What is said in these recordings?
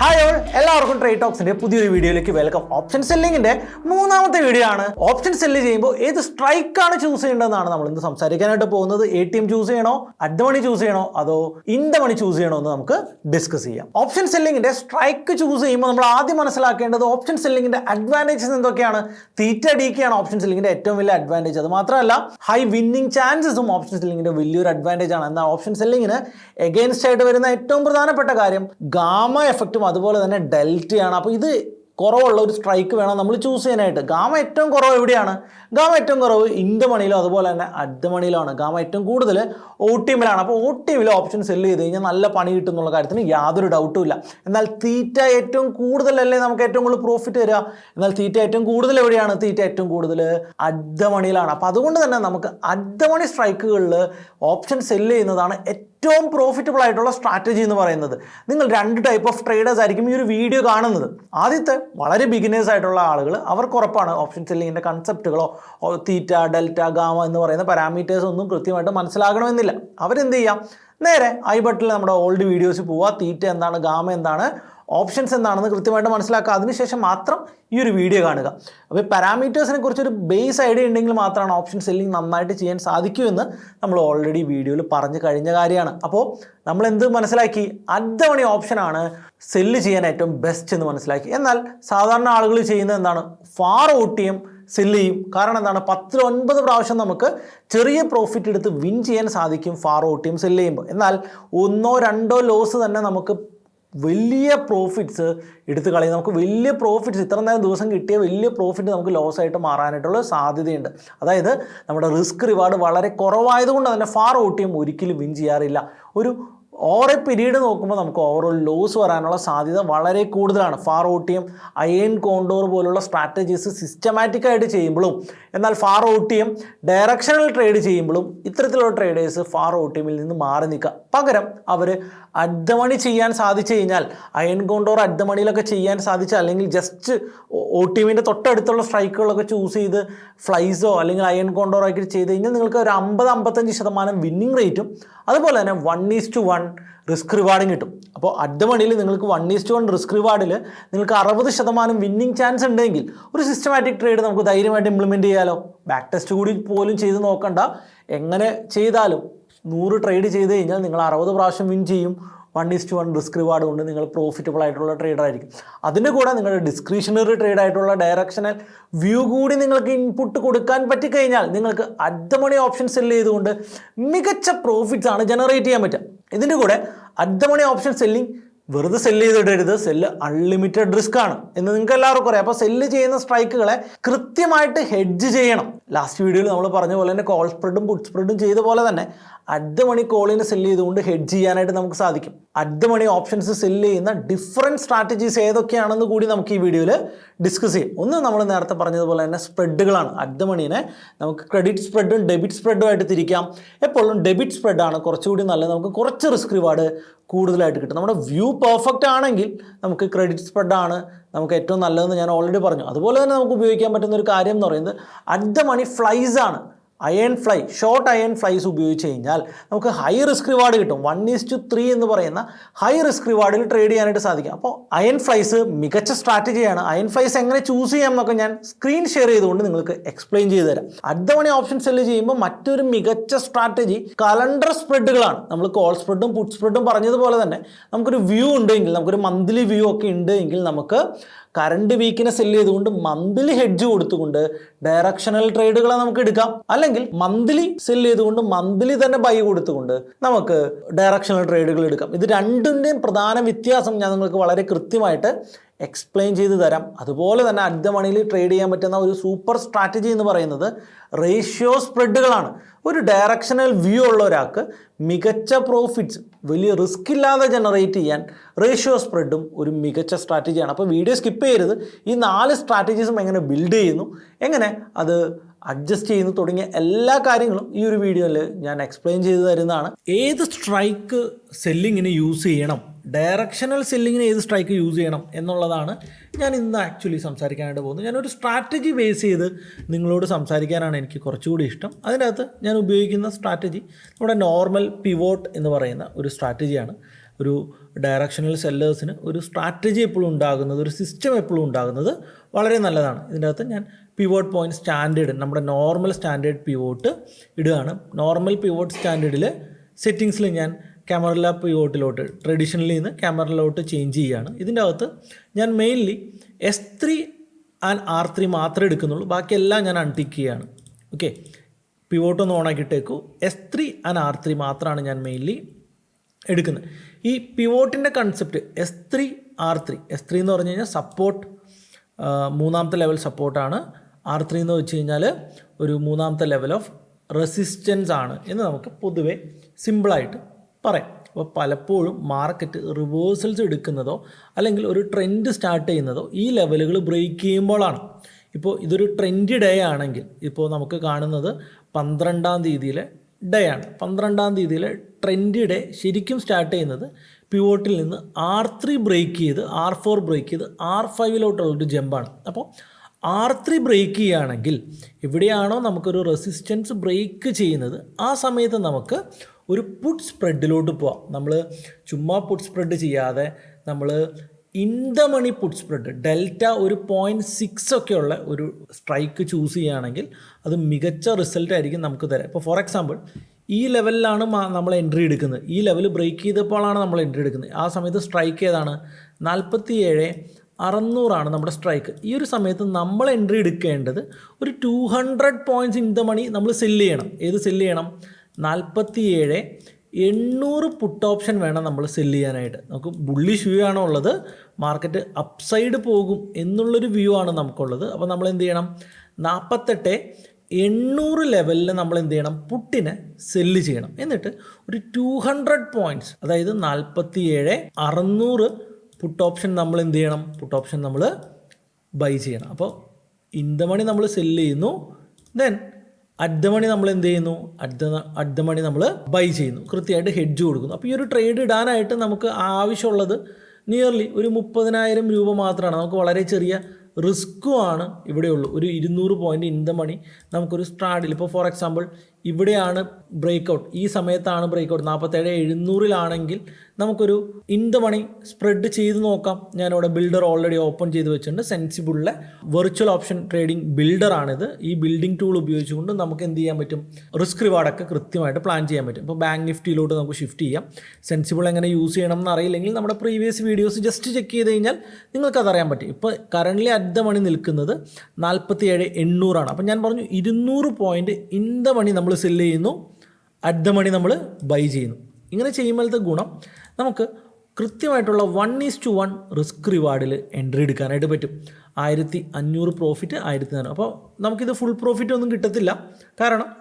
Hi all എല്ലാവർക്കും trade ടോക്സിന്റെ പുതിയൊരു വീഡിയോയിലേക്ക് വെൽക്കം ഓപ്ഷൻ സെല്ലിങ്ങിന്റെ മൂന്നാമത്തെ വീഡിയോ ആണ്. ഓപ്ഷൻ സെല്ല് ചെയ്യുമ്പോൾ ഏത് സ്ട്രൈക്കാണ് ചൂസ് ചെയ്യേണ്ടതെന്നാണ് നമ്മൾ ഇന്ന് സംസാരിക്കാനായിട്ട് പോകുന്നത്. എ ടി എം ചൂസ് ചെയ്യണോ? അഡ് മണി ചൂസ് ചെയ്യണോ? അതോ ഇൻ മണി ചൂസ് ചെയ്യണോ എന്ന് നമുക്ക് ഡിസ്കസ് ചെയ്യാം. ഓപ്ഷൻ സെല്ലിങ്ങിന്റെ സ്ട്രൈക്ക് ചൂസ് ചെയ്യുമ്പോൾ നമ്മൾ ആദ്യം മനസ്സിലാക്കേണ്ടത് ഓപ്ഷൻ സെല്ലിങ്ങിന്റെ അഡ്വാന്റേജസ് എന്തൊക്കെയാണ്? തീറ്റ ഡിക്കാണ് ഓപ്ഷൻ സെല്ലിങ്ങിന്റെ ഏറ്റവും വലിയ അഡ്വാന്റേജ് അത് മാത്രമല്ല ഹൈ വിന്നിംഗ് ചാൻസസും ഓപ്ഷൻ സെല്ലിങ്ങിന്റെ വലിയൊരു അഡ്വാന്റേജ് ആണ്. എന്നാൽ ഓപ്ഷൻ സെല്ലിങ്ങിന് എഗെയിൻസ്റ്റ് ആയിട്ട് വരുന്ന ഏറ്റവും പ്രധാനപ്പെട്ട കാര്യം ഗാമ എഫക്റ്റും അതുപോലെ തന്നെ ഡെൽറ്റയാണ്. അപ്പോൾ ഇത് കുറവുള്ള ഒരു സ്ട്രൈക്ക് വേണം നമ്മൾ ചൂസ് ചെയ്യാനായിട്ട്. ഗാമ ഏറ്റവും കുറവ് എവിടെയാണ്? ഗാമ ഏറ്റവും കുറവ് ഇൻഡ് മണിയിലും അതുപോലെ തന്നെ അഡ് മണിയിലാണ്. ഗാമ ഏറ്റവും കൂടുതൽ ഒ ടീമിലാണ് അപ്പോൾ ഒ ടീമിൽ ഓപ്ഷൻ സെല്ല് ചെയ്ത് കഴിഞ്ഞാൽ നല്ല പണി കിട്ടും എന്നുള്ള കാര്യത്തിന് യാതൊരു ഡൗട്ടും ഇല്ല. എന്നാൽ തീറ്റ ഏറ്റവും കൂടുതലല്ലേ നമുക്ക് ഏറ്റവും കൂടുതൽ പ്രോഫിറ്റ് വരിക? എന്നാൽ തീറ്റ ഏറ്റവും കൂടുതൽ എവിടെയാണ്? തീറ്റ ഏറ്റവും കൂടുതൽ അഡ് മണിയിലാണ്. അപ്പോൾ അതുകൊണ്ട് തന്നെ നമുക്ക് അഡ് മണി സ്ട്രൈക്കുകളിൽ ഓപ്ഷൻ സെല്ല് ചെയ്യുന്നതാണ് ഏറ്റവും പ്രോഫിറ്റബിൾ ആയിട്ടുള്ള സ്ട്രാറ്റജി എന്ന് പറയുന്നത് നിങ്ങൾ രണ്ട് ടൈപ്പ് ഓഫ് ട്രേഡേഴ്സ് ആയിരിക്കും ഈ ഒരു വീഡിയോ കാണുന്നത്. ആദ്യത്തെ വളരെ ബിഗിനേഴ്സ് ആയിട്ടുള്ള ആളുകൾ അവർക്ക് ഉറപ്പാണ് ഓപ്ഷൻ സെല്ലിങ്ങിന്റെ കൺസെപ്റ്റുകളോ തീറ്റ ഡെൽറ്റ ഗാമ എന്ന് പറയുന്ന പാരാമീറ്റേഴ്സ് ഒന്നും കൃത്യമായിട്ട് മനസ്സിലാകണമെന്നില്ല. അവരെന്ത് ചെയ്യാം? നേരെ ഐ ബട്ടിൽ നമ്മുടെ ഓൾഡ് വീഡിയോസ് പോവുക. തീറ്റ എന്താണ് ഗാമ എന്താണ് ഓപ്ഷൻസ് എന്താണെന്ന് കൃത്യമായിട്ട് മനസ്സിലാക്കുക. അതിനുശേഷം മാത്രം ഈ ഒരു വീഡിയോ കാണുക. അപ്പോൾ പാരാമീറ്റേഴ്സിനെ കുറിച്ചൊരു ബേസ് ഐഡിയ ഉണ്ടെങ്കിൽ മാത്രമാണ് ഓപ്ഷൻ സെല്ലിംഗ് നന്നായിട്ട് ചെയ്യാൻ സാധിക്കുമെന്ന് നമ്മൾ ഓൾറെഡി വീഡിയോയിൽ പറഞ്ഞു കഴിഞ്ഞ കാര്യമാണ്. അപ്പോൾ നമ്മൾ എന്ത് മനസ്സിലാക്കി? അദ്ധവണി ഓപ്ഷനാണ് സെല്ല് ചെയ്യാൻ ഏറ്റവും ബെസ്റ്റ് എന്ന് മനസ്സിലാക്കി. എന്നാൽ സാധാരണ ആളുകൾ ചെയ്യുന്നത് എന്താണ്? ഫാർ ഓട്ടിയും സെല്ല് ചെയ്യും. കാരണം എന്താണ്? പത്തിൽ ഒൻപത് പ്രാവശ്യം നമുക്ക് ചെറിയ പ്രോഫിറ്റ് എടുത്ത് വിൻ ചെയ്യാൻ സാധിക്കും ഫാർ ഓട്ടിയും സെല്ല് ചെയ്യുമ്പോൾ. എന്നാൽ ഒന്നോ രണ്ടോ ലോസ് തന്നെ നമുക്ക് വലിയ പ്രോഫിറ്റ്സ് എടുത്തു കളയും. നമുക്ക് വലിയ പ്രോഫിറ്റ്സ് ഇത്ര നേരം ദിവസം കിട്ടിയ വലിയ പ്രോഫിറ്റ് നമുക്ക് ലോസ് ആയിട്ട് മാറാനായിട്ടുള്ള സാധ്യതയുണ്ട്. അതായത് നമ്മുടെ റിസ്ക് റിവാർഡ് വളരെ കുറവായതുകൊണ്ട് തന്നെ ഫാർ ഓട്ടിയും ഒരിക്കലും വിൻ ചെയ്യാറില്ല. ഒരു ഓവർ പിരീഡ് നോക്കുമ്പോൾ നമുക്ക് ഓവറോൾ ലോസ് വരാനുള്ള സാധ്യത വളരെ കൂടുതലാണ്. Far O T M iron condor പോലുള്ള സ്ട്രാറ്റജീസ് സിസ്റ്റമാറ്റിക്കായിട്ട് ചെയ്യുമ്പോഴും എന്നാൽ ഫാർ ഓട്ടിയം ഡയറക്ഷണൽ ട്രേഡ് ചെയ്യുമ്പോഴും ഇത്തരത്തിലുള്ള ട്രേഡേഴ്സ് ഫാർ ഓട്ടിയമിൽ നിന്ന് മാറി നിൽക്കുക. പകരം അവർ അഡ്ഡമണി ചെയ്യാൻ സാധിച്ചു കഴിഞ്ഞാൽ അയൺ കോണ്ടോർ അഡ്ഡമണിയിലൊക്കെ ചെയ്യാൻ സാധിച്ച അല്ലെങ്കിൽ ജസ്റ്റ് ഒ തൊട്ടടുത്തുള്ള സ്ട്രൈക്കുകളൊക്കെ ചൂസ് ചെയ്ത് ഫ്ലൈസോ അല്ലെങ്കിൽ അയൺ കോണ്ടോറോ ഒക്കെ ചെയ്ത് കഴിഞ്ഞാൽ നിങ്ങൾക്ക് ഒരു അമ്പത് അമ്പത്തഞ്ച് ശതമാനം വിന്നിങ് റേറ്റും അതുപോലെ തന്നെ one is to one risk റിവാർഡും കിട്ടും. അപ്പോൾ അഡ് മണിയിൽ നിങ്ങൾക്ക് one is to one risk റിവാർഡിൽ നിങ്ങൾക്ക് അറുപത് ശതമാനം വിന്നിങ് ചാൻസ് ഉണ്ടെങ്കിൽ ഒരു സിസ്റ്റമാറ്റിക് ട്രേഡ് നമുക്ക് ധൈര്യമായിട്ട് ഇംപ്ലിമെന്റ് ചെയ്യാലോ. ബാക്ക് ടെസ്റ്റ് കൂടി പോലും ചെയ്ത് നോക്കണ്ട. എങ്ങനെ ചെയ്താലും നൂറ് ട്രേഡ് ചെയ്ത് കഴിഞ്ഞാൽ നിങ്ങൾ അറുപത് പ്രാവശ്യം വിൻ ചെയ്യും. One is to one risk reward കൊണ്ട് നിങ്ങൾ പ്രോഫിറ്റബിൾ ആയിട്ടുള്ള ട്രേഡർ ആയിരിക്കും. അതിന്റെ കൂടെ നിങ്ങളുടെ ഡിസ്ക്രിഷണറി ട്രേഡ് ആയിട്ടുള്ള ഡയറക്ഷണൽ വ്യൂ കൂടി നിങ്ങൾക്ക് ഇൻപുട്ട് കൊടുക്കാൻ പറ്റിക്കഴിഞ്ഞാൽ നിങ്ങൾക്ക് അഡ് മണി ഓപ്ഷൻ സെല്ല് ചെയ്തുകൊണ്ട് മികച്ച പ്രോഫിറ്റ്സ് ആണ് ജനറേറ്റ് ചെയ്യാൻ പറ്റുക. ഇതിന്റെ കൂടെ മണി ഓപ്ഷൻ സെല്ലിംഗ് വെറുതെ സെല്ല് ചെയ്തിടരുത്. സെല്ല് അൺലിമിറ്റഡ് റിസ്ക് ആണ് എന്ന് നിങ്ങൾക്ക് എല്ലാവർക്കും അറിയാം. അപ്പോൾ സെല്ല് ചെയ്യുന്ന സ്ട്രൈക്കുകളെ കൃത്യമായിട്ട് ഹെഡ്ജ് ചെയ്യണം. ലാസ്റ്റ് വീഡിയോയിൽ നമ്മൾ പറഞ്ഞ പോലെ തന്നെ കോൾ സ്പ്രെഡും പുട്ട് സ്പ്രെഡും ചെയ്ത പോലെ തന്നെ അഡ് മണി കോളിന് സെല്ല് ചെയ്തുകൊണ്ട് ഹെഡ്ജ് ചെയ്യാനായിട്ട് നമുക്ക് സാധിക്കും. അഡ് മണി ഓപ്ഷൻസ് സെല്ല് ചെയ്യുന്ന ഡിഫറെന്റ് സ്ട്രാറ്റജീസ് ഏതൊക്കെയാണെന്ന് കൂടി നമുക്ക് ഈ വീഡിയോയിൽ ഡിസ്കസ് ചെയ്യും. ഒന്ന് നമ്മൾ നേരത്തെ പറഞ്ഞതുപോലെ തന്നെ സ്പ്രെഡുകളാണ് അഡ് മണീനെ നമുക്ക് ക്രെഡിറ്റ് സ്പ്രെഡും ഡെബിറ്റ് സ്പ്രെഡും ആയിട്ട് തിരിക്കാം. എപ്പോഴും ഡെബിറ്റ് സ്പ്രെഡാണ് കുറച്ചുകൂടി നല്ലത്. നമുക്ക് കുറച്ച് റിസ്ക് റിവാർഡ് കൂടുതലായിട്ട് കിട്ടും. നമ്മുടെ വ്യൂ പെർഫെക്റ്റ് ആണെങ്കിൽ നമുക്ക് ക്രെഡിറ്റ് സ്പ്രെഡാണ് നമുക്ക് ഏറ്റവും നല്ലതെന്ന് ഞാൻ ഓൾറെഡി പറഞ്ഞു. അതുപോലെ തന്നെ നമുക്ക് ഉപയോഗിക്കാൻ പറ്റുന്ന ഒരു കാര്യം എന്ന് പറയുന്നത് അറ്റ് ദ മണി ഫ്ലൈസ് ആണ്. Iron fly short iron flies ഉപയോഗിച്ച് കഴിഞ്ഞാൽ നമുക്ക് ഹൈ റിസ്ക് റിവാർഡ് കിട്ടും. വൺ ഈസ് ടു ത്രീ എന്ന് പറയുന്ന ഹൈ റിസ്ക് റിവാർഡിൽ ട്രേഡ് ചെയ്യാനായിട്ട് സാധിക്കും. അപ്പോൾ അയൺ ഫ്ലൈസ് മികച്ച സ്ട്രാറ്റജിയാണ് അയൺ ഫ്ലൈസ് എങ്ങനെ ചൂസ് ചെയ്യാം എന്നൊക്കെ ഞാൻ സ്ക്രീൻ ഷെയർ ചെയ്തുകൊണ്ട് നിങ്ങൾക്ക് എക്സ്പ്ലെയിൻ ചെയ്തു തരാം. അടുത്ത മണി ഓപ്ഷൻ സെല്ല് ചെയ്യുമ്പോൾ മറ്റൊരു മികച്ച സ്ട്രാറ്റജി കലണ്ടർ സ്പ്രെഡുകളാണ് നമ്മൾ കോൾ സ്പ്രെഡും പുട്ട് സ്പ്രെഡും പറഞ്ഞതുപോലെ തന്നെ നമുക്കൊരു വ്യൂ ഉണ്ടെങ്കിൽ നമുക്കൊരു മന്ത്ലി വ്യൂ ഒക്കെ ഉണ്ട് എങ്കിൽ നമുക്ക് കറണ്ട് വീക്കിനെ സെല്ല് ചെയ്തുകൊണ്ട് മന്ത്ലി ഹെഡ്ജ് കൊടുത്തുകൊണ്ട് ഡയറക്ഷണൽ ട്രേഡുകളെ നമുക്ക് എടുക്കാം. അല്ലെങ്കിൽ മന്ത്ലി സെല്ല് ചെയ്തുകൊണ്ട് മന്ത്ലി തന്നെ ബൈ കൊടുത്തുകൊണ്ട് നമുക്ക് ഡയറക്ഷണൽ ട്രേഡുകൾ എടുക്കാം. ഇത് രണ്ടിന്റെയും പ്രധാന വ്യത്യാസം ഞാൻ നിങ്ങൾക്ക് വളരെ കൃത്യമായിട്ട് എക്സ്പ്ലെയിൻ ചെയ്ത് തരാം. അതുപോലെ തന്നെ അഡ് മണിയിൽ ട്രേഡ് ചെയ്യാൻ പറ്റുന്ന ഒരു സൂപ്പർ സ്ട്രാറ്റജി എന്ന് പറയുന്നത് റേഷ്യോ സ്പ്രെഡുകളാണ് ഒരു ഡയറക്ഷണൽ വ്യൂ ഉള്ള ഒരാൾക്ക് മികച്ച പ്രോഫിറ്റ്സ് വലിയ റിസ്ക് ഇല്ലാതെ ജനറേറ്റ് ചെയ്യാൻ റേഷ്യോ സ്പ്രെഡും ഒരു മികച്ച സ്ട്രാറ്റജിയാണ് അപ്പോൾ വീഡിയോ സ്കിപ്പ് ചെയ്യരുത്. ഈ നാല് സ്ട്രാറ്റജീസും എങ്ങനെ ബിൽഡ് ചെയ്യുന്നു എങ്ങനെ അത് അഡ്ജസ്റ്റ് ചെയ്യുന്നു തുടങ്ങിയ എല്ലാ കാര്യങ്ങളും ഈ ഒരു വീഡിയോയിൽ ഞാൻ എക്സ്പ്ലെയിൻ ചെയ്തു തരുന്നതാണ്. ഏത് സ്ട്രൈക്ക് സെല്ലിങ്ങിന് യൂസ് ചെയ്യണം? ഡയറക്ഷണൽ സെല്ലിങ്ങിന് ഏത് സ്ട്രൈക്ക് യൂസ് ചെയ്യണം എന്നുള്ളതാണ് ഞാൻ ഇന്ന് ആക്ച്വലി സംസാരിക്കാനായിട്ട് പോകുന്നത്. ഞാനൊരു സ്ട്രാറ്റജി ബേസ് ചെയ്ത് നിങ്ങളോട് സംസാരിക്കാനാണ് എനിക്ക് കുറച്ചുകൂടി ഇഷ്ടം. അതിനകത്ത് ഞാൻ ഉപയോഗിക്കുന്ന സ്ട്രാറ്റജി നമ്മുടെ നോർമൽ പിവോട്ട് എന്ന് പറയുന്ന ഒരു സ്ട്രാറ്റജിയാണ് ഒരു ഡയറക്ഷണൽ സെല്ലേഴ്സിന് ഒരു സ്ട്രാറ്റജി എപ്പോഴും ഉണ്ടാകുന്നത് ഒരു സിസ്റ്റം എപ്പോഴും ഉണ്ടാകുന്നത് വളരെ നല്ലതാണ്. ഇതിന്റെ അകത്ത് ഞാൻ പിവോട്ട് പോയിന്റ് സ്റ്റാൻഡേർഡ് നമ്മുടെ നോർമൽ സ്റ്റാൻഡേർഡ് പിവോട്ട് ഇടുകയാണ്. നോർമൽ പിവോട്ട് സ്റ്റാൻഡേർഡിൽ സെറ്റിങ്സിൽ ഞാൻ ക്യാമറ പിവോട്ടിലോട്ട് ട്രഡീഷണലിൽ നിന്ന് ക്യാമറയിലോട്ട് ചേഞ്ച് ചെയ്യുകയാണ് ഇതിന്റെ അകത്ത് ഞാൻ mainly S three and R three മാത്രമേ എടുക്കുന്നുള്ളൂ. ബാക്കിയെല്ലാം ഞാൻ അൺടിക്ക് ചെയ്യുകയാണ് ഓക്കെ പിവോട്ട് ഒന്ന് ഓണാക്കിയിട്ടേക്കു S three and R three മാത്രമാണ് ഞാൻ മെയിൻലി എടുക്കുന്നത്. ഈ പിവോട്ടിന്റെ concept S three R three S three എന്ന് പറഞ്ഞു കഴിഞ്ഞാൽ സപ്പോർട്ട് മൂന്നാമത്തെ ലെവൽ സപ്പോർട്ടാണ് ആർ ത്രീ എന്ന് വെച്ച് കഴിഞ്ഞാൽ ഒരു മൂന്നാമത്തെ ലെവൽ ഓഫ് റെസിസ്റ്റൻസ് ആണ് എന്ന് നമുക്ക് പൊതുവെ സിമ്പിളായിട്ട് പറയാം. അപ്പോൾ പലപ്പോഴും മാർക്കറ്റ് റിവേഴ്സൽസ് എടുക്കുന്നതോ അല്ലെങ്കിൽ ഒരു ട്രെൻഡ് സ്റ്റാർട്ട് ചെയ്യുന്നതോ ഈ ലെവലുകൾ ബ്രേക്ക് ചെയ്യുമ്പോഴാണ്. ഇപ്പോൾ ഇതൊരു ട്രെൻഡ് ഡേ ആണെങ്കിൽ ഇപ്പോൾ നമുക്ക് കാണുന്നത് പന്ത്രണ്ടാം തീയതിയിലെ ഡേ ആണ്. പന്ത്രണ്ടാം തീയതിയിലെ ട്രെൻഡ് ഡേ ശരിക്കും സ്റ്റാർട്ട് ചെയ്യുന്നത് പിവോട്ടിൽ നിന്ന് ആർ ത്രീ ബ്രേക്ക് ചെയ്ത് ആർ ഫോർ ബ്രേക്ക് ചെയ്ത് ആർ ഫൈവിലോട്ടുള്ളൊരു ജമ്പാണ് അപ്പോൾ ആർ ത്രീ ബ്രേക്ക് ചെയ്യുകയാണെങ്കിൽ എവിടെയാണോ നമുക്കൊരു റെസിസ്റ്റൻസ് ബ്രേക്ക് ചെയ്യുന്നത് ആ സമയത്ത് നമുക്ക് ഒരു പുട്ട് സ്പ്രെഡിലോട്ട് പോവാം. നമ്മൾ ചുമ്മാ പുട്ട് സ്പ്രെഡ് ചെയ്യാതെ നമ്മൾ in the money put spread delta ഒരു പോയിന്റ് സിക്സ് ഒക്കെയുള്ള ഒരു സ്ട്രൈക്ക് ചൂസ് ചെയ്യുകയാണെങ്കിൽ അത് മികച്ച റിസൾട്ട് ആയിരിക്കും നമുക്ക് തരാം ഇപ്പോൾ ഫോർ എക്സാമ്പിൾ ഈ ലെവലിലാണ് നമ്മൾ എൻട്രി എടുക്കുന്നത്. ഈ ലെവൽ ബ്രേക്ക് ചെയ്തപ്പോഴാണ് നമ്മൾ എൻട്രി എടുക്കുന്നത്. ആ സമയത്ത് സ്ട്രൈക്ക് ഏതാണ്? നാൽപ്പത്തി ഏഴ് അറുന്നൂറാണ് നമ്മുടെ സ്ട്രൈക്ക് ഈ ഒരു സമയത്ത് നമ്മൾ എൻട്രി എടുക്കേണ്ടത് ഒരു two hundred points in the money നമ്മൾ സെല്ല് ചെയ്യണം. ഏത് സെല്ല് ചെയ്യണം? നാൽപ്പത്തി ഏഴ് എണ്ണൂറ് പുട്ട് ഓപ്ഷൻ വേണം നമ്മൾ സെല്ല് ചെയ്യാനായിട്ട്. നമുക്ക് ബുള്ളിഷ് വ്യൂ ആണോ ഉള്ളത്. മാർക്കറ്റ് അപ്സൈഡ് പോകും എന്നുള്ളൊരു വ്യൂ ആണ് നമുക്കുള്ളത്. അപ്പോൾ നമ്മൾ എന്ത് ചെയ്യണം? നാൽപ്പത്തെട്ട് എണ്ണൂറ് ലെവലിൽ നമ്മൾ എന്ത് ചെയ്യണം? പുട്ടിനെ സെല്ല് ചെയ്യണം. എന്നിട്ട് ഒരു ടു ഹൺഡ്രഡ് പോയിന്റ്സ് അതായത് നാൽപ്പത്തി ഏഴ് അറുന്നൂറ് പുട്ട് ഓപ്ഷൻ നമ്മൾ എന്ത് ചെയ്യണം? പുട്ട് ഓപ്ഷൻ നമ്മൾ ബൈ ചെയ്യണം. അപ്പോൾ ഇൻ മണി നമ്മൾ സെല്ല് ചെയ്യുന്നു. ദെൻ അറ്റ് ദ മണി നമ്മൾ എന്ത് ചെയ്യുന്നു? അറ്റ് അറ്റ് ദ മണി നമ്മൾ ബൈ ചെയ്യുന്നു. കൃത്യമായിട്ട് ഹെഡ്ജ് കൊടുക്കുന്നു. അപ്പോൾ ഈ ഒരു ട്രേഡ് ഇടാനായിട്ട് നമുക്ക് ആവശ്യമുള്ളത് നിയർലി ഒരു മുപ്പതിനായിരം രൂപ മാത്രമാണ്. നമുക്ക് വളരെ ചെറിയ റിസ്ക്കുമാണ് ഇവിടെയുള്ളൂ. ഒരു ഇരുന്നൂറ് പോയിന്റ് ഇൻ ദ മണി നമുക്കൊരു സ്ട്രാഡിൽ ഇപ്പോൾ ഫോർ എക്സാമ്പിൾ ഇവിടെയാണ് ബ്രേക്ക് ഔട്ട് ഈ സമയത്താണ് ബ്രേക്ക് ഔട്ട് നാൽപ്പത്തേഴ് എഴുന്നൂറിലാണെങ്കിൽ നമുക്കൊരു ഇൻ ദ മണി സ്പ്രെഡ് ചെയ്ത് നോക്കാം. ഞാനിവിടെ ബിൽഡർ ഓൾറെഡി ഓപ്പൺ ചെയ്ത് വെച്ചിട്ടുണ്ട്. സെൻസിബിളിലെ വെർച്വൽ ഓപ്ഷൻ ട്രേഡിംഗ് ബിൽഡറാണിത് ഈ ബിൽഡിംഗ് ടൂൾ ഉപയോഗിച്ചുകൊണ്ട് നമുക്ക് എന്ത് ചെയ്യാൻ പറ്റും? റിസ്ക് റിവാർഡൊക്കെ കൃത്യമായിട്ട് പ്ലാൻ ചെയ്യാൻ പറ്റും. ഇപ്പോൾ ബാങ്ക് നിഫ്റ്റിയിലോട്ട് നമുക്ക് ഷിഫ്റ്റ് ചെയ്യാം. സെൻസിബിൾ എങ്ങനെ യൂസ് ചെയ്യണം എന്ന് അറിയില്ലെങ്കിൽ നമ്മുടെ പ്രീവിയസ് വീഡിയോസ് ജസ്റ്റ് ചെക്ക് ചെയ്ത് കഴിഞ്ഞാൽ നിങ്ങൾക്കത് അറിയാൻ പറ്റും. ഇപ്പോൾ കറന്റ്ലി ദ മണി നിൽക്കുന്നത് നാൽപ്പത്തി ഏഴ് എണ്ണൂറാണ്. അപ്പം ഞാൻ പറഞ്ഞു ഇരുന്നൂറ് പോയിന്റ് ഇൻ ദ മണി നമ്മൾ സെല്ല് ചെയ്യുന്നു അറ്റ് ദ മണി നമ്മൾ ബൈ ചെയ്യുന്നു. ഇങ്ങനെ ചെയ്യുമ്പോഴത്തെ ഗുണം നമുക്ക് കൃത്യമായിട്ടുള്ള one is to one risk റിവാർഡിൽ entry എടുക്കാനായിട്ട് പറ്റും. ആയിരത്തി അഞ്ഞൂറ് പ്രോഫിറ്റ് ആയിരത്തി നാനൂറ്. അപ്പോൾ നമുക്കിത് ഫുൾ പ്രോഫിറ്റ് ഒന്നും കിട്ടത്തില്ല. കാരണം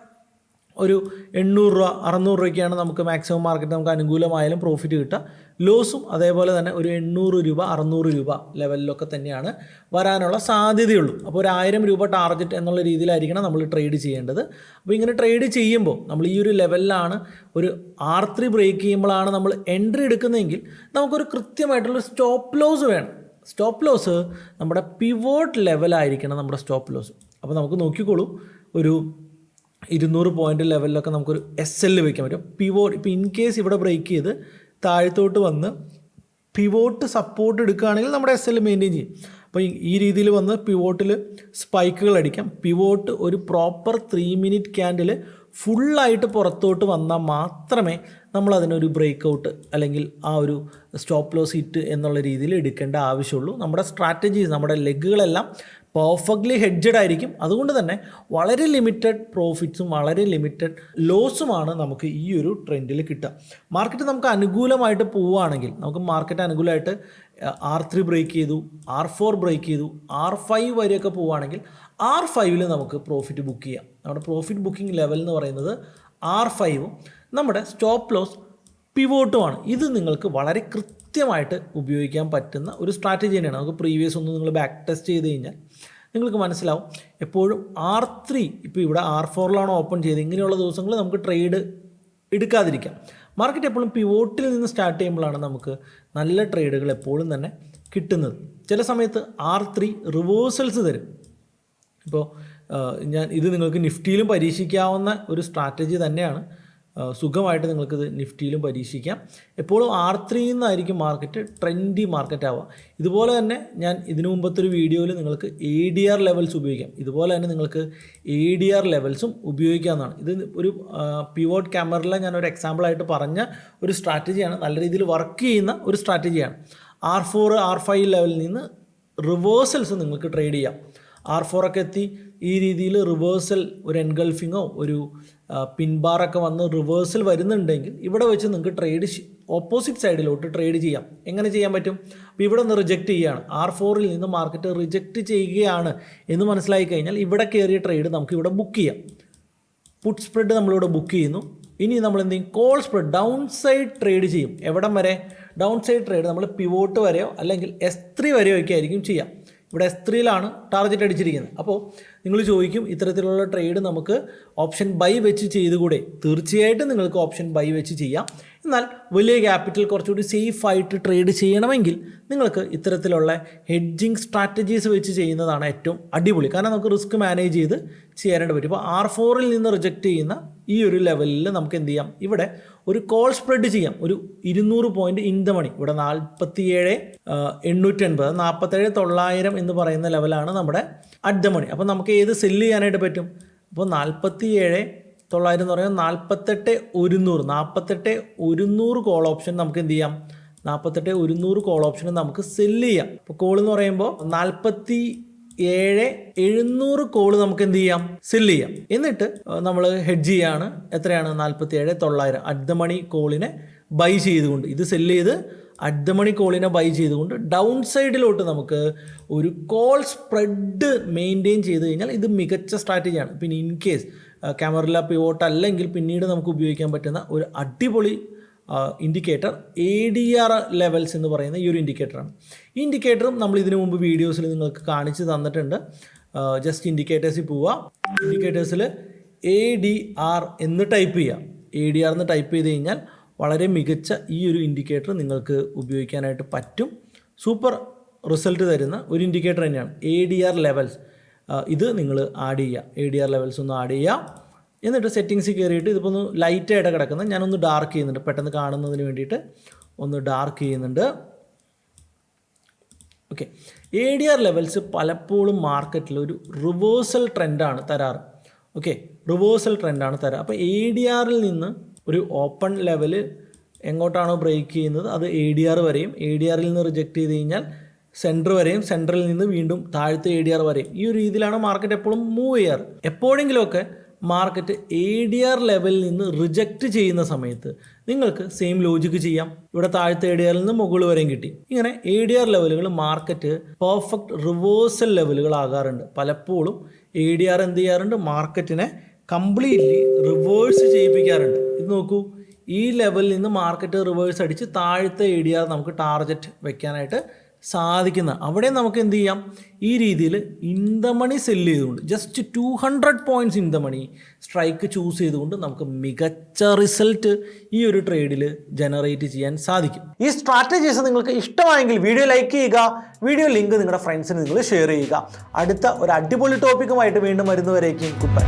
ഒരു എണ്ണൂറ് രൂപ അറുന്നൂറ് രൂപയ്ക്കാണ് നമുക്ക് മാക്സിമം മാർക്കറ്റ് നമുക്ക് അനുകൂലമായാലും പ്രോഫിറ്റ് കിട്ടുക. ലോസും അതേപോലെ തന്നെ ഒരു എണ്ണൂറ് രൂപ അറുന്നൂറ് രൂപ ലെവലിലൊക്കെ തന്നെയാണ് വരാനുള്ള സാധ്യതയുള്ളൂ. അപ്പോൾ ഒരു ആയിരം രൂപ ടാർഗറ്റ് എന്നുള്ള രീതിയിലായിരിക്കണം നമ്മൾ ട്രേഡ് ചെയ്യേണ്ടത്. അപ്പോൾ ഇങ്ങനെ ട്രേഡ് ചെയ്യുമ്പോൾ നമ്മൾ ഈ ഒരു ലെവലിലാണ് ഒരു ആർ ത്രീ ബ്രേക്ക് ചെയ്യുമ്പോഴാണ് നമ്മൾ എൻട്രി എടുക്കുന്നതെങ്കിൽ നമുക്കൊരു കൃത്യമായിട്ടുള്ള സ്റ്റോപ്പ് ലോസ് വേണം. സ്റ്റോപ്പ് ലോസ് നമ്മുടെ പിവോട്ട് ലെവലായിരിക്കണം നമ്മുടെ സ്റ്റോപ്പ് ലോസ് അപ്പോൾ നമുക്ക് നോക്കിക്കോളൂ. ഒരു ഇരുന്നൂറ് പോയിന്റ് ലെവലിലൊക്കെ നമുക്കൊരു എസ് എല്ല് വയ്ക്കാൻ പറ്റും. പിവോട്ട് ഇപ്പോൾ ഇൻ കേസ് ഇവിടെ ബ്രേക്ക് ചെയ്ത് താഴത്തോട്ട് വന്ന് പിവോട്ട് സപ്പോർട്ട് എടുക്കുകയാണെങ്കിൽ നമ്മുടെ എസ് എൽ മെയിന്റെയിൻ ചെയ്യും. അപ്പോൾ ഈ- രീതിയിൽ വന്ന് പിവോട്ടിൽ സ്പൈക്കുകൾ അടിക്കാം. പിവോട്ട് ഒരു പ്രോപ്പർ ത്രീ മിനിറ്റ് ക്യാൻഡിൽ ഫുള്ളായിട്ട് പുറത്തോട്ട് വന്നാൽ മാത്രമേ നമ്മൾ അതിനൊരു ബ്രേക്ക് ഔട്ട് അല്ലെങ്കിൽ ആ ഒരു സ്റ്റോപ്പ് ലോസ് ഹിറ്റ് എന്നുള്ള രീതിയിൽ എടുക്കേണ്ട ആവശ്യമുള്ളൂ. നമ്മുടെ സ്ട്രാറ്റജീസ് നമ്മുടെ ലെഗുകളെല്ലാം പെർഫെക്റ്റ്ലി ഹെഡ്ജഡ് ആയിരിക്കും. അതുകൊണ്ട് തന്നെ വളരെ ലിമിറ്റഡ് പ്രോഫിറ്റ്സും വളരെ ലിമിറ്റഡ് ലോസുമാണ് നമുക്ക് ഈ ഒരു ട്രെൻഡിൽ കിട്ടുക. മാർക്കറ്റ് നമുക്ക് അനുകൂലമായിട്ട് പോവുകയാണെങ്കിൽ നമുക്ക് മാർക്കറ്റ് അനുകൂലമായിട്ട് ആർ ത്രീ ബ്രേക്ക് ചെയ്തു ആർ ഫോർ ബ്രേക്ക് ചെയ്തു ആർ ഫൈവ് വരെയൊക്കെ പോവുകയാണെങ്കിൽ ആർ ഫൈവിൽ നമുക്ക് പ്രോഫിറ്റ് ബുക്ക് ചെയ്യാം. നമ്മുടെ പ്രോഫിറ്റ് ബുക്കിംഗ് ലെവൽ എന്ന് പറയുന്നത് ആർ ഫൈവും നമ്മുടെ സ്റ്റോപ്പ് ലോസ് പിവോട്ടുമാണ്. ഇത് നിങ്ങൾക്ക് വളരെ കൃത്യമായിട്ട് ഉപയോഗിക്കാൻ പറ്റുന്ന ഒരു സ്ട്രാറ്റജി തന്നെയാണ്. നമുക്ക് പ്രീവിയസ് ഒന്ന് നിങ്ങൾ ബാക്ക് ടെസ്റ്റ് ചെയ്ത് കഴിഞ്ഞാൽ നിങ്ങൾക്ക് മനസ്സിലാവും. എപ്പോഴും ആർ ത്രീ ഇപ്പോൾ ഇവിടെ ആർ ഫോറിലാണ് ഓപ്പൺ ചെയ്ത് ഇങ്ങനെയുള്ള ദിവസങ്ങൾ നമുക്ക് ട്രേഡ് എടുക്കാതിരിക്കാം. മാർക്കറ്റ് എപ്പോഴും പിവോട്ടിൽ നിന്ന് സ്റ്റാർട്ട് ചെയ്യുമ്പോഴാണ് നമുക്ക് നല്ല ട്രേഡുകൾ എപ്പോഴും തന്നെ കിട്ടുന്നത്. ചില സമയത്ത് ആർ ത്രീ റിവേഴ്സൽസ് തരും. ഇപ്പോൾ ഞാൻ ഇത് നിങ്ങൾക്ക് നിഫ്റ്റിയിലും പരീക്ഷിക്കാവുന്ന ഒരു സ്ട്രാറ്റജി തന്നെയാണ്. സുഖമായിട്ട് നിങ്ങൾക്കിത് നിഫ്റ്റിയിലും പരീക്ഷിക്കാം. എപ്പോഴും ആർ ത്രീ നിന്നായിരിക്കും മാർക്കറ്റ് ട്രെൻഡി മാർക്കറ്റ് ആവുക. ഇതുപോലെ തന്നെ ഞാൻ ഇതിനു മുമ്പത്തെ ഒരു വീഡിയോയിൽ നിങ്ങൾക്ക് എ ഡി ആർ ലെവൽസ് ഉപയോഗിക്കാം. ഇതുപോലെ തന്നെ നിങ്ങൾക്ക് എ ഡി ആർ ലെവൽസും ഉപയോഗിക്കാവുന്നതാണ്. ഇത് ഒരു പിവോട്ട് ക്യാമറയിലെ ഞാൻ ഒരു എക്സാമ്പിളായിട്ട് പറഞ്ഞ ഒരു സ്ട്രാറ്റജിയാണ് നല്ല രീതിയിൽ വർക്ക് ചെയ്യുന്ന ഒരു സ്ട്രാറ്റജിയാണ് ആർ ഫോർ ആർ ഫൈവ് ലെവലിൽ നിന്ന് റിവേഴ്സൽസ് നിങ്ങൾക്ക് ട്രേഡ് ചെയ്യാം. ആർ ഫോറൊക്കെ എത്തി. ഈ രീതിയിൽ റിവേഴ്സൽ ഒരു എൻഗൾഫിങ്ങോ ഒരു പിൻബാറൊക്കെ വന്ന് റിവേഴ്സൽ വരുന്നുണ്ടെങ്കിൽ ഇവിടെ വെച്ച് നിങ്ങൾക്ക് ട്രേഡ് ഓപ്പോസിറ്റ് സൈഡിലോട്ട് ട്രേഡ് ചെയ്യാം. എങ്ങനെ ചെയ്യാൻ പറ്റും? അപ്പോൾ ഇവിടെ നിന്ന് റിജക്റ്റ് ചെയ്യുകയാണ് ആർ ഫോറിൽ നിന്ന് മാർക്കറ്റ് റിജക്റ്റ് ചെയ്യുകയാണ് എന്ന് മനസ്സിലായി കഴിഞ്ഞാൽ ഇവിടെ കയറിയ ട്രേഡ് നമുക്ക് ഇവിടെ ബുക്ക് ചെയ്യാം. പുട്ട് സ്പ്രെഡ് നമ്മളിവിടെ ബുക്ക് ചെയ്യുന്നു. ഇനി നമ്മൾ എന്ത് ചെയ്യും? Call spread down side trade ചെയ്യും. എവിടം വരെ? ഡൗൺ സൈഡ് ട്രേഡ് നമ്മൾ പിവോട്ട് വരെയോ അല്ലെങ്കിൽ എസ് ത്രീ വരെയോ ഒക്കെ ആയിരിക്കും ചെയ്യാം. ഇവിടെ എസ് ത്രീയിലാണ് ടാർഗറ്റ് അടിച്ചിരിക്കുന്നത്. അപ്പോൾ നിങ്ങൾ ചോദിക്കും ഇത്തരത്തിലുള്ള ട്രേഡ് നമുക്ക് ഓപ്ഷൻ ബൈ വെച്ച് ചെയ്തുകൂടെ? തീർച്ചയായിട്ടും നിങ്ങൾക്ക് ഓപ്ഷൻ ബൈ വെച്ച് ചെയ്യാം. എന്നാൽ വലിയ ക്യാപിറ്റൽ കുറച്ചുകൂടി സേഫായിട്ട് ട്രേഡ് ചെയ്യണമെങ്കിൽ നിങ്ങൾക്ക് ഇത്തരത്തിലുള്ള ഹെഡ്ജിങ് സ്ട്രാറ്റജീസ് വെച്ച് ചെയ്യുന്നതാണ് ഏറ്റവും അടിപൊളി. കാരണം നമുക്ക് റിസ്ക് മാനേജ് ചെയ്ത് ചെയ്യാനായിട്ട് പറ്റും ഇപ്പോൾ ആർ ഫോറിൽ നിന്ന് റിജക്റ്റ് ചെയ്യുന്ന ഈ ഒരു ലെവലിൽ നമുക്ക് എന്ത് ചെയ്യാം? ഇവിടെ ഒരു കോൾ സ്പ്രെഡ് ചെയ്യാം. ഒരു ഇരുന്നൂറ് പോയിന്റ് ഇൻ ദ മണി ഇവിടെ നാൽപ്പത്തി ഏഴ് എണ്ണൂറ്റി എൺപത് നാൽപ്പത്തേഴ് തൊള്ളായിരം എന്ന് പറയുന്ന ലെവലാണ് നമ്മുടെ അറ്റ് ദ മണി അപ്പോൾ നമുക്ക് ഏത് സെല്ല് ചെയ്യാനായിട്ട് പറ്റും? അപ്പോൾ നാൽപ്പത്തി ഏഴ് തൊള്ളായിരം എന്ന് പറയുമ്പോൾ നാൽപ്പത്തെട്ട് ഒരുന്നൂറ് നാൽപ്പത്തെട്ട് ഒരുന്നൂറ് കോൾ ഓപ്ഷൻ നമുക്ക് എന്ത് ചെയ്യാം? നാൽപ്പത്തെട്ട് ഒരുന്നൂറ് കോൾ ഓപ്ഷൻ നമുക്ക് സെല്ല് ചെയ്യാം. അപ്പോൾ കോൾ എന്ന് പറയുമ്പോൾ നാൽപ്പത്തി ഏഴ് എഴുന്നൂറ് കോൾ നമുക്ക് എന്ത് ചെയ്യാം? സെല്ല് ചെയ്യാം. എന്നിട്ട് നമ്മൾ ഹെഡ്ജ് ചെയ്യാണ്. എത്രയാണ്? നാൽപ്പത്തി ഏഴ് തൊള്ളായിരം അറ്റ് ദ മണി കോളിനെ ബൈ ചെയ്തുകൊണ്ട് ഇത് സെല്ല് ചെയ്ത് അറ്റ് ദ മണി കോളിനെ ബൈ ചെയ്തുകൊണ്ട് ഡൗൺ സൈഡിലോട്ട് നമുക്ക് ഒരു കോൾ സ്പ്രെഡ് മെയിന്റെയിൻ ചെയ്ത് കഴിഞ്ഞാൽ ഇത് മികച്ച സ്ട്രാറ്റജിയാണ് പിന്നെ ഇൻ കേസ് ക്യാമറ പിവോട്ട് അല്ലെങ്കിൽ പിന്നീട് നമുക്ക് ഉപയോഗിക്കാൻ പറ്റുന്ന ഒരു അടിപൊളി indicator A D R levels എന്ന് പറയുന്ന ഈ ഒരു ഇൻഡിക്കേറ്ററാണ് ഈ ഇൻഡിക്കേറ്ററും നമ്മൾ ഇതിനു മുമ്പ് വീഡിയോസിൽ നിങ്ങൾക്ക് കാണിച്ച് തന്നിട്ടുണ്ട്. ജസ്റ്റ് ഇൻഡിക്കേറ്റേഴ്സിൽ പോവുക. ഇൻഡിക്കേറ്റേഴ്സിൽ എ ഡി ആർ എന്ന് ടൈപ്പ് ചെയ്യുക. എ ഡി ആർ എന്ന് ടൈപ്പ് ചെയ്ത് കഴിഞ്ഞാൽ വളരെ മികച്ച ഈ ഒരു ഇൻഡിക്കേറ്റർ നിങ്ങൾക്ക് ഉപയോഗിക്കാനായിട്ട് പറ്റും. സൂപ്പർ റിസൾട്ട് തരുന്ന ഒരു ഇൻഡിക്കേറ്റർ തന്നെയാണ് എ ഡി ആർ ലെവൽസ് ഇത് നിങ്ങൾ ആഡ് ചെയ്യുക എ ഡി ആർ ലെവൽസ് ഒന്ന് ആഡ് ചെയ്യുക എന്നിട്ട് സെറ്റിങ്സിൽ കയറിയിട്ട് ഇതിപ്പോൾ ഒന്ന് ലൈറ്റായിട്ട് കിടക്കുന്നത് ഞാനൊന്ന് ഡാർക്ക് ചെയ്യുന്നുണ്ട്. പെട്ടെന്ന് കാണുന്നതിന് വേണ്ടിയിട്ട് ഒന്ന് ഡാർക്ക് ചെയ്യുന്നുണ്ട്. Okay A D R levels പലപ്പോഴും മാർക്കറ്റിൽ ഒരു റിവേഴ്സൽ ട്രെൻഡാണ് തരാറ്. ഓക്കെ റിവേഴ്സൽ ട്രെൻഡാണ് തരാറ്. അപ്പോൾ എ ഡി ആറിൽ നിന്ന് ഒരു ഓപ്പൺ ലെവൽ എങ്ങോട്ടാണോ ബ്രേക്ക് ചെയ്യുന്നത്? അത് എ ഡി ആർ വരെയും എ ഡി ആറിൽ നിന്ന് റിജക്റ്റ് ചെയ്ത് കഴിഞ്ഞാൽ സെന്റർ വരെയും സെന്ററിൽ നിന്ന് വീണ്ടും താഴത്തെ എ ഡി ആർ വരെയും. ഈ ഒരു രീതിയിലാണ് മാർക്കറ്റ് എപ്പോഴും മൂവ് ചെയ്യാറ്. എപ്പോഴെങ്കിലുമൊക്കെ മാർക്കറ്റ് എ ഡി ആർ ലെവലിൽ നിന്ന് റിജക്റ്റ് ചെയ്യുന്ന സമയത്ത് നിങ്ങൾക്ക് സെയിം ലോജിക്ക് ചെയ്യാം. ഇവിടെ താഴത്തെ എ ഡി ആറിൽ നിന്ന് മുകളിൽ വരെയും കിട്ടി. ഇങ്ങനെ എ ഡി ആർ ലെവലുകൾ മാർക്കറ്റ് പെർഫെക്റ്റ് റിവേഴ്സൽ ലെവലുകളാകാറുണ്ട് പലപ്പോഴും എ ഡി ആർ എന്ത് ചെയ്യാറുണ്ട്? മാർക്കറ്റിനെ കംപ്ലീറ്റ്ലി റിവേഴ്സ് ചെയ്യിപ്പിക്കാറുണ്ട്. ഇത് നോക്കൂ. ഈ ലെവലിൽ നിന്ന് മാർക്കറ്റ് റിവേഴ്സ് അടിച്ച് താഴത്തെ എ ഡി ആർ നമുക്ക് ടാർഗറ്റ് വെക്കാനായിട്ട് സാധിക്കുന്ന അവിടെ നമുക്ക് എന്ത് ചെയ്യാം? ഈ രീതിയിൽ ഇൻ ദ മണി സെല്ല് ചെയ്തുകൊണ്ട് just two hundred points in money strike choose ചെയ്തുകൊണ്ട് നമുക്ക് മികച്ച റിസൾട്ട് ഈ ഒരു ട്രേഡിൽ ജനറേറ്റ് ചെയ്യാൻ സാധിക്കും. ഈ സ്ട്രാറ്റജീസ് നിങ്ങൾക്ക് ഇഷ്ടമായെങ്കിൽ വീഡിയോ ലൈക്ക് ചെയ്യുക വീഡിയോ ലിങ്ക് നിങ്ങളുടെ ഫ്രണ്ട്സിന് നിങ്ങൾ ഷെയർ ചെയ്യുക. അടുത്ത ഒരു അടിപൊളി ടോപ്പിക്കുമായിട്ട് വീണ്ടും വരുന്നവരേക്കും ഗുഡ്